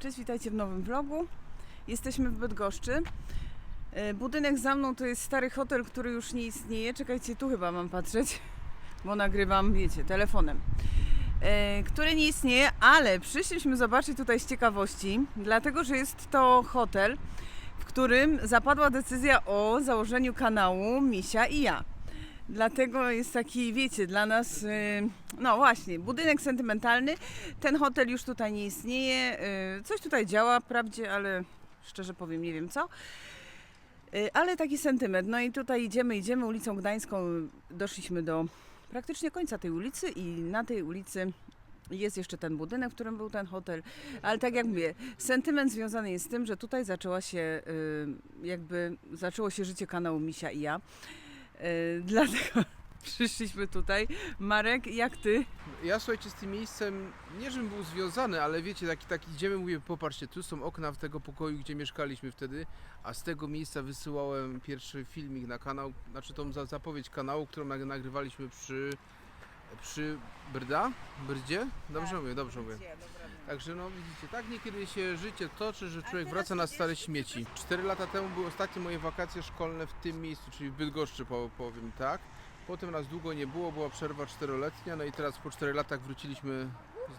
Cześć, witajcie w nowym vlogu. Jesteśmy w Bydgoszczy. E, Budynek za mną to jest stary hotel, który już nie istnieje. Czekajcie, tu chyba mam patrzeć, bo nagrywam, wiecie, telefonem. E, Który nie istnieje, ale przyszliśmy zobaczyć tutaj z ciekawości, dlatego że jest to hotel, w którym zapadła decyzja o założeniu kanału Misia i ja. Dlatego jest taki, wiecie, dla nas, y, no właśnie, budynek sentymentalny. Ten hotel już tutaj nie istnieje. y, Coś tutaj działa, wprawdzie, ale szczerze powiem, nie wiem co. Y, Ale taki sentyment. No i tutaj idziemy, idziemy ulicą Gdańską. Doszliśmy do praktycznie końca tej ulicy i na tej ulicy jest jeszcze ten budynek, w którym był ten hotel. Ale tak jak mówię, sentyment związany jest z tym, że tutaj zaczęła się, jakby zaczęło się życie kanału Misia i ja. Y, Dlatego przyszliśmy tutaj. Marek, jak ty? Ja słuchajcie z tym miejscem, nie żebym był związany, ale wiecie, taki, taki idziemy, mówię, popatrzcie, tu są okna w tego pokoju, gdzie mieszkaliśmy wtedy, a z tego miejsca wysyłałem pierwszy filmik na kanał, znaczy tą za- zapowiedź kanału, którą nag- nagrywaliśmy przy, przy Brda, Brdzie? Dobrze Tak, mówię, dobrze mówię. Także no widzicie, tak niekiedy się życie toczy, że człowiek wraca na stare śmieci. Cztery lata temu były ostatnie moje wakacje szkolne w tym miejscu, czyli w Bydgoszczy po- powiem tak. Potem nas długo nie było, była przerwa czteroletnia, no i teraz po czterech latach wróciliśmy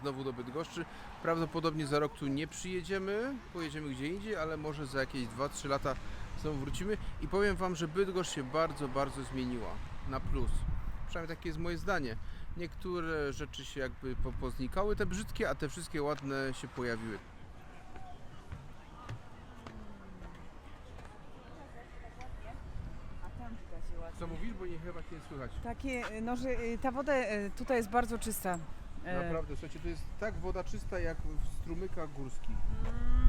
znowu do Bydgoszczy. Prawdopodobnie za rok tu nie przyjedziemy, pojedziemy gdzie indziej, ale może za jakieś 2-3 lata znowu wrócimy. I powiem Wam, że Bydgoszcz się bardzo, bardzo zmieniła na plus. Przynajmniej takie jest moje zdanie. Niektóre rzeczy się jakby po- poznikały, te brzydkie, a te wszystkie ładne się pojawiły. Co mówisz, bo nie chyba cię nie słychać. Takie, no, że y, ta woda y, tutaj jest bardzo czysta. E, Naprawdę, słuchajcie, to jest tak woda czysta jak w strumykach górskich.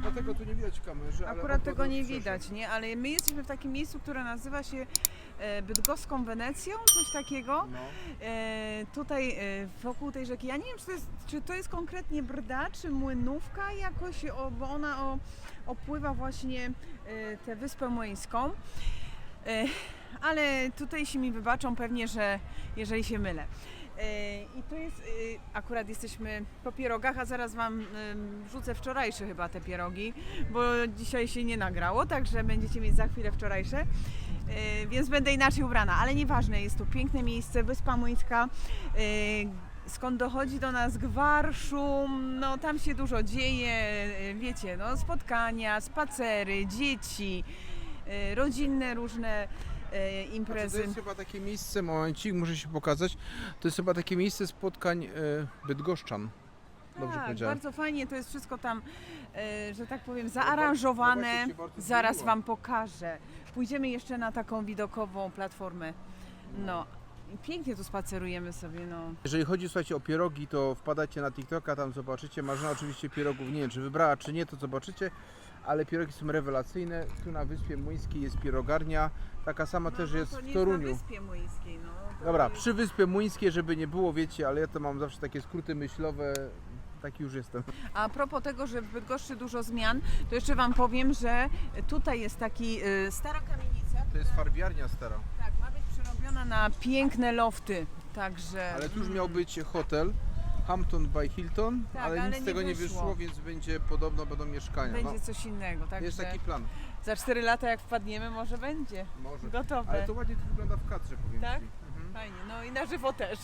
Dlatego tu nie widać w kamerze, ale Akurat tego nie przeszło. widać, nie? Ale my jesteśmy w takim miejscu, które nazywa się e, Bydgoską Wenecją, coś takiego. No. E, tutaj e, wokół tej rzeki, ja nie wiem, czy to jest, czy to jest konkretnie Brda, czy Młynówka jakoś, o, bo ona o, opływa właśnie e, tę Wyspę Młyńską. E, ale tutaj się mi wybaczą pewnie, że jeżeli się mylę. E, I tu jest, e, akurat jesteśmy po pierogach, a zaraz Wam em, wrzucę wczorajsze chyba te pierogi, bo dzisiaj się nie nagrało, także będziecie mieć za chwilę wczorajsze. E, Więc będę inaczej ubrana, ale nieważne, jest to piękne miejsce, Wyspa Młyńska. Skąd dochodzi do nas gwar, szum, no tam się dużo dzieje, wiecie, no spotkania, spacery, dzieci, rodzinne różne e, Znaczy, to jest chyba takie miejsce, momencik, muszę się pokazać, to jest chyba takie miejsce spotkań e, bydgoszczan. Dobrze tak, powiedziałem. bardzo fajnie, to jest wszystko tam, e, że tak powiem, no zaaranżowane. właśnie się bardzo Zaraz zmieniło. Wam pokażę. Pójdziemy jeszcze na taką widokową platformę. No, pięknie tu spacerujemy sobie, no. Jeżeli chodzi słuchajcie o pierogi, to wpadajcie na TikToka, tam zobaczycie. Marzena oczywiście pierogów nie wiem, czy wybrała, czy nie, to zobaczycie. Ale pierogi są rewelacyjne. Tu na Wyspie Młyńskiej jest pierogarnia. Taka sama też no, jest to nie w jest Toruniu. Na Wyspie Młyńskiej, no. To Dobra, jest- przy Wyspie Młyńskiej, żeby nie było, wiecie, ale ja to mam zawsze takie skróty myślowe. Taki już jestem. A propos tego, że w Bydgoszczy dużo zmian, to jeszcze Wam powiem, że tutaj jest taki y, stara kamienica. To jest farbiarnia stara. Na piękne lofty. Także. Ale tu już miał być hotel Hampton by Hilton, Tak, ale ale nic z nie tego nie wyszło. wyszło, więc będzie podobno będą mieszkania. Będzie no, coś innego, także jest taki plan. za 4 lata jak wpadniemy, może będzie Może. gotowe. Ale to ładnie to wygląda w kadrze, powiem Tak? Ci. Mhm. Fajnie, no i na żywo też.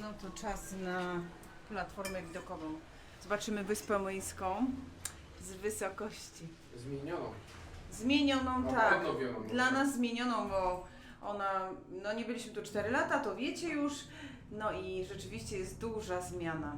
No to czas na platformę widokową. Zobaczymy Wyspę Młyńską z wysokości. Zmieniono. Zmienioną, No, tak. odnowioną. Dla nas zmienioną, bo ona, no nie byliśmy tu 4 lata, to wiecie już. No i rzeczywiście jest duża zmiana.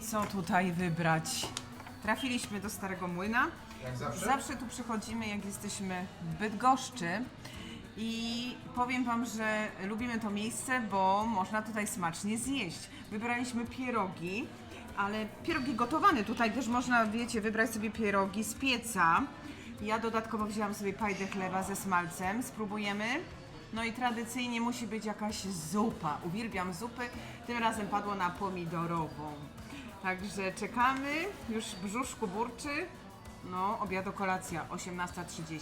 I co tutaj wybrać? Trafiliśmy do Starego Młyna. Jak zawsze? Zawsze tu przychodzimy, jak jesteśmy w Bydgoszczy. I powiem Wam, że lubimy to miejsce, bo można tutaj smacznie zjeść. Wybraliśmy pierogi, ale pierogi gotowane. Tutaj też można, wiecie, wybrać sobie pierogi z pieca. Ja dodatkowo wzięłam sobie pajdę chleba ze smalcem. Spróbujemy. No i tradycyjnie musi być jakaś zupa. Uwielbiam zupy. Tym razem padło na pomidorową. Także czekamy. Już w brzuszku burczy. No, obiad kolacja 18.30.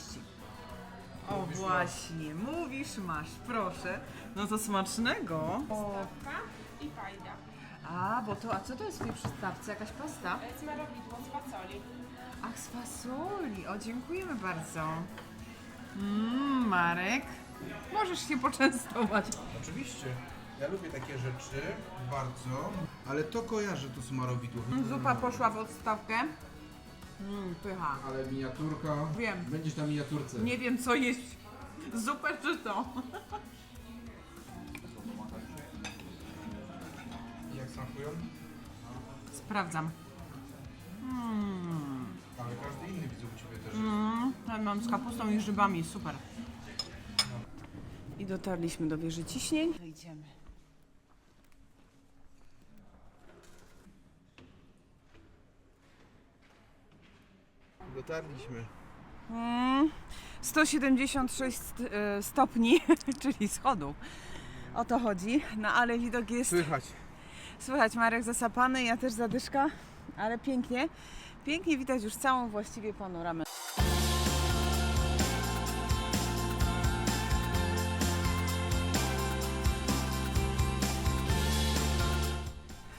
O Mówisz, właśnie, mówisz masz, proszę. No to smacznego. O, i fajda. a, bo to, a co to jest w tej przystawce? Jakaś pasta? Smarowidło z fasoli. Ach, z fasoli. O, dziękujemy bardzo. Mmm, Marek, możesz się poczęstować. Oczywiście. Ja lubię takie rzeczy bardzo, ale to kojarzę to smarowidło. Zupa poszła w odstawkę. Mmm, pycha. Ale miniaturka. Wiem. Będziesz na miniaturce. Nie wiem co jeść. Zupę czy to? Jak smakują? Sprawdzam. Mmm. Ale każdy inny widzę u Ciebie też. Mm, ten mam z kapustą i grzybami, super. I dotarliśmy do wieży ciśnień. Idziemy. Dotarliśmy. Mm, 176 e, stopni, czyli schodów. O to chodzi. No ale widok jest. Słychać. Słychać Marek zasapany, ja też zadyszka, ale pięknie. Pięknie widać już całą właściwie panoramę.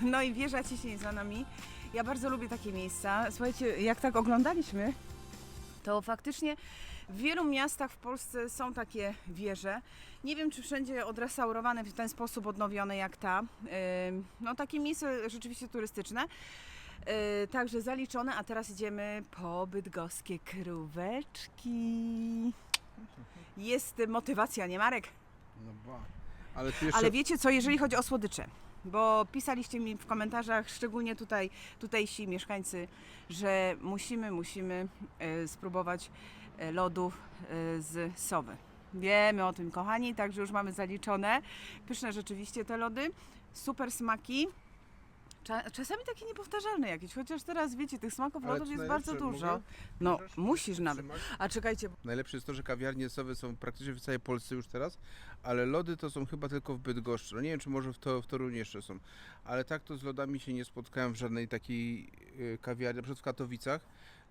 No i wieża ciśnień za nami. Ja bardzo lubię takie miejsca. Słuchajcie, jak tak oglądaliśmy, to faktycznie w wielu miastach w Polsce są takie wieże. Nie wiem, czy wszędzie odrestaurowane w ten sposób, odnowione jak ta. No takie miejsce rzeczywiście turystyczne. Yy, Także zaliczone, a teraz idziemy po bydgoskie króweczki. Jest motywacja, nie Marek? No ba. Ale jeszcze... Ale wiecie co, jeżeli chodzi o słodycze, bo pisaliście mi w komentarzach, szczególnie tutaj, tutejsi mieszkańcy, że musimy, musimy e, spróbować e, lodów e, z sowy. Wiemy o tym, kochani, także już mamy zaliczone. Pyszne rzeczywiście te lody, super smaki. Cza- Czasami takie niepowtarzalne jakieś, chociaż teraz wiecie, tych smaków Ale lodów co jest najlepsze, bardzo dużo. mogę? No, Możesz? musisz nawet. trzymać? A czekajcie, Najlepsze jest to, że kawiarnie sowy są praktycznie w całej Polsce już teraz, ale lody to są chyba tylko w Bydgoszczy. No nie wiem, czy może w, to, w Toruniu jeszcze są, ale tak to z lodami się nie spotkałem w żadnej takiej y, kawiarni, na przykład w Katowicach.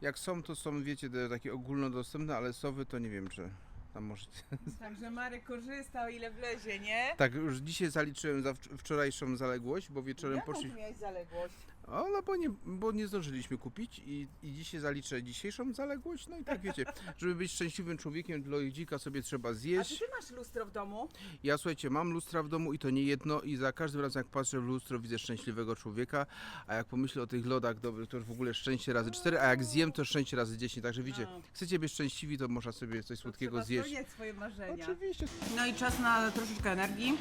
Jak są, to są, wiecie, te takie ogólnodostępne, ale sowy to nie wiem, czy tam możecie. Także Marek korzysta o ile wlezie, nie? Tak, już dzisiaj zaliczyłem za wcz- wczorajszą zaległość, bo wieczorem Jaką poszli... ty miałeś zaległość? O, no bo nie, bo nie zdążyliśmy kupić i, i dzisiaj zaliczę dzisiejszą zaległość. No i tak wiecie, żeby być szczęśliwym człowiekiem, dla ludzika sobie trzeba A czy zjeść. ty masz lustro w domu? Ja słuchajcie, mam lustra w domu i to nie jedno i za każdym razem jak patrzę w lustro widzę szczęśliwego człowieka, a jak pomyślę o tych lodach dobrych, to już w ogóle szczęście razy cztery, a jak zjem to szczęście razy dziesięć, także wiecie, No. chcecie być szczęśliwi, to można sobie coś słodkiego Trzeba zjeść. spełniać swoje marzenia. Oczywiście. No i czas na troszeczkę energii.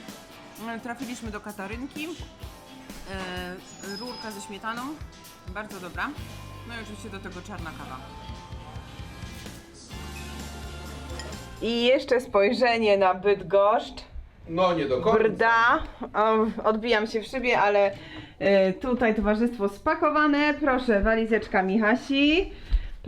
Trafiliśmy do Katarynki. E, rurka ze śmietaną. Bardzo dobra. No i oczywiście do tego czarna kawa. I jeszcze spojrzenie na Bydgoszcz. No nie do końca. Brda. O, odbijam się w szybie, ale e, tutaj towarzystwo spakowane. Proszę, walizeczka Michasi.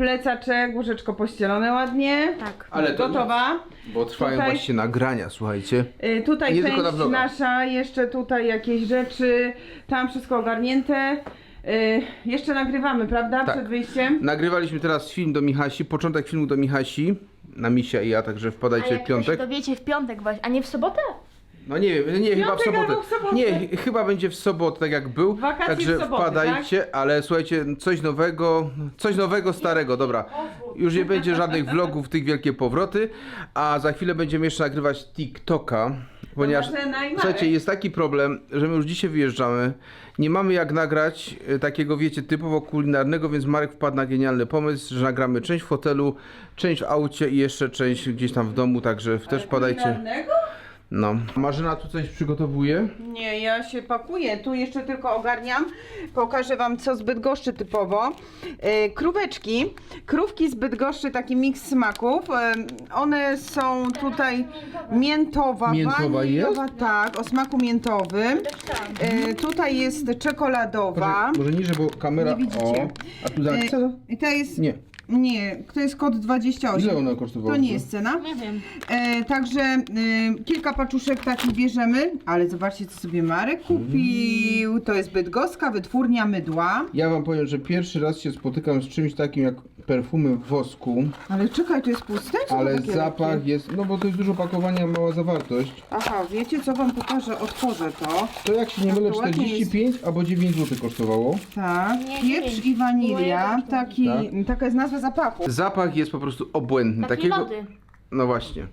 Plecaczek, łóżeczko pościelone ładnie. Tak. Ale to Gotowa. Bo trwają Tutaj- właśnie nagrania, słuchajcie. Y, Tutaj Nie tylko na vloga. nasza, jeszcze tutaj jakieś rzeczy, tam wszystko ogarnięte. Y, jeszcze nagrywamy, prawda? Tak. Przed wyjściem. Nagrywaliśmy teraz film do Michasi, początek filmu do Michasi, na Misia i ja, także A wpadajcie jak w piątek. to się dowiecie w piątek właśnie, a nie w sobotę? No nie wiem, nie, chyba w Piątek sobotę. albo w sobotę. Nie, ch- chyba będzie w sobotę, tak jak był. Wakacje Także w sobotę, tak? wpadajcie, ale słuchajcie, coś nowego, coś nowego, starego, dobra. Już nie będzie żadnych vlogów, tych wielkie powroty, a za chwilę będziemy jeszcze nagrywać TikToka, ponieważ Marzena i Marek. słuchajcie, jest taki problem, że my już dzisiaj wyjeżdżamy, nie mamy jak nagrać e, takiego, wiecie, typowo kulinarnego, więc Marek wpadł na genialny pomysł, że nagramy część w hotelu, część w aucie i jeszcze część gdzieś tam w domu, także też wpadajcie. Kulinarnego? No. Marzyna tu coś przygotowuje? Nie, ja się pakuję. Tu jeszcze tylko ogarniam. Pokażę Wam, co z Bydgoszczy typowo. E, króweczki. Krówki z Bydgoszczy, taki miks smaków. E, one są tutaj miętowa. Miętowa waniliowa, Tak, o smaku miętowym. E, tutaj jest czekoladowa. Może niżej, bo kamera... Nie widzicie. O, a tu za... Co? I to jest... Nie. Nie, to jest kod 28. Ile ona kosztowała? To nie jest cena. Nie wiem. E, także e, kilka paczuszek takich bierzemy, ale zobaczcie co sobie Marek kupił. To jest bydgoska wytwórnia mydła. Ja wam powiem, że pierwszy raz się spotykam z czymś takim jak perfumy w wosku, Ale czekaj, to jest puste? Co to ale takie zapach lekkie? jest, no bo to jest dużo pakowania, mała zawartość. Aha, wiecie co wam pokażę? Otworzę to. To jak się nie mylę, To ładnie 45 albo 9 zł kosztowało. Tak, Nie, pieprz nie. i wanilia. Taki, Tak. Taka jest nazwa zapachu. Zapach jest po prostu obłędny. Takie Takiego, lody. no właśnie.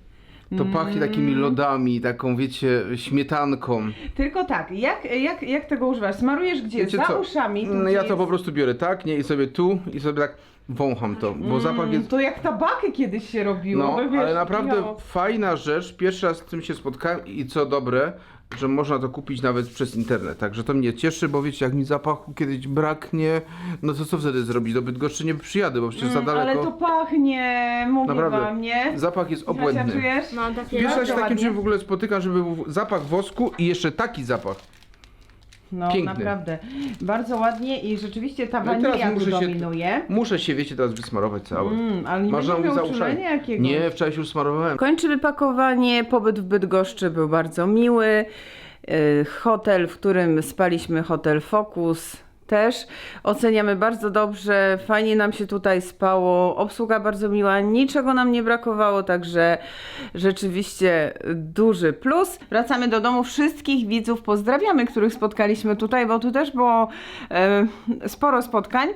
To pachnie takimi lodami, taką wiecie, śmietanką. Tylko tak, jak, jak, jak tego używasz? Smarujesz gdzie? Wiecie Za co? uszami? tu, No, gdzie ja to jest- po prostu biorę tak, nie, i sobie tu, i sobie tak wącham to, bo zapach jest... To jak tabaky kiedyś się robiło. No, bo wiesz, ale naprawdę miało. fajna rzecz. Pierwszy raz z tym się spotkałem i co dobre, że można to kupić nawet przez internet. Także to mnie cieszy, bo wiecie, jak mi zapachu kiedyś braknie, no to co wtedy zrobić? Do Bydgoszczy nie przyjadę, bo przecież za Mm, Ale daleko. to pachnie, mówię Naprawdę. wam, nie? Zapach jest obłędny. czujesz? No, takie Pierwszy raz się z takim ładnie. czymś w ogóle spotykam, żeby był zapach wosku i jeszcze taki zapach. No Piękny. naprawdę. Bardzo ładnie i rzeczywiście ta No i teraz wanilia tu muszę się- dominuje. Muszę się, wiecie, teraz wysmarować cały. Mm, ale nie miał uszami. uczulenia jakiegoś. Nie, wczoraj się już smarowałem. Kończymy pakowanie. Pobyt w Bydgoszczy był bardzo miły. Yy, Hotel, w którym spaliśmy, hotel Focus. Też oceniamy bardzo dobrze, fajnie nam się tutaj spało, obsługa bardzo miła, niczego nam nie brakowało, także rzeczywiście duży plus. Wracamy do domu, wszystkich widzów pozdrawiamy, których spotkaliśmy tutaj, bo tu też było e, sporo spotkań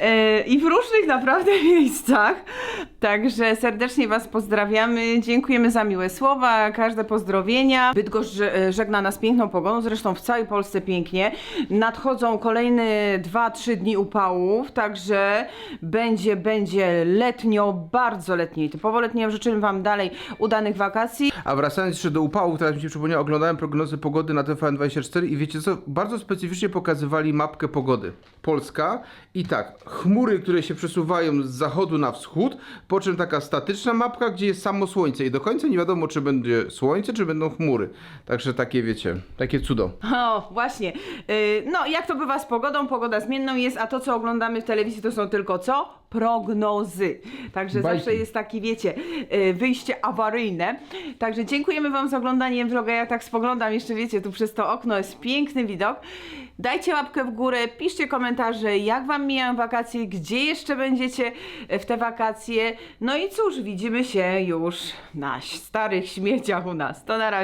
e, i w różnych naprawdę miejscach. Także serdecznie Was pozdrawiamy, dziękujemy za miłe słowa, każde pozdrowienia. Bydgoszcz że- żegna nas piękną pogodą, zresztą w całej Polsce pięknie. Nadchodzą kolejne 2-3 dni upałów, także będzie, będzie letnio, bardzo letnio i typowo letnio. Życzymy Wam dalej udanych wakacji. A wracając jeszcze do upałów, teraz mi się przypomniało, oglądałem prognozy pogody na TVN24 i wiecie co? Bardzo specyficznie pokazywali mapkę pogody. Polska i tak, chmury, które się przesuwają z zachodu na wschód, po czym taka statyczna mapka, gdzie jest samo słońce i do końca nie wiadomo, czy będzie słońce, czy będą chmury. Także takie, wiecie, takie cudo. O, właśnie. Yy, No, jak to bywa z pogodą? Pogoda zmienną jest, a to, co oglądamy w telewizji, to są tylko co? Prognozy. Także Bajki. zawsze jest taki, wiecie, yy, wyjście awaryjne. Także dziękujemy Wam za oglądanie vloga. Ja tak spoglądam jeszcze, wiecie, tu przez to okno jest piękny widok. Dajcie łapkę w górę, piszcie komentarze, jak Wam mijają wakacje, gdzie jeszcze będziecie w te wakacje. No i cóż, widzimy się już na starych śmieciach u nas. To na razie.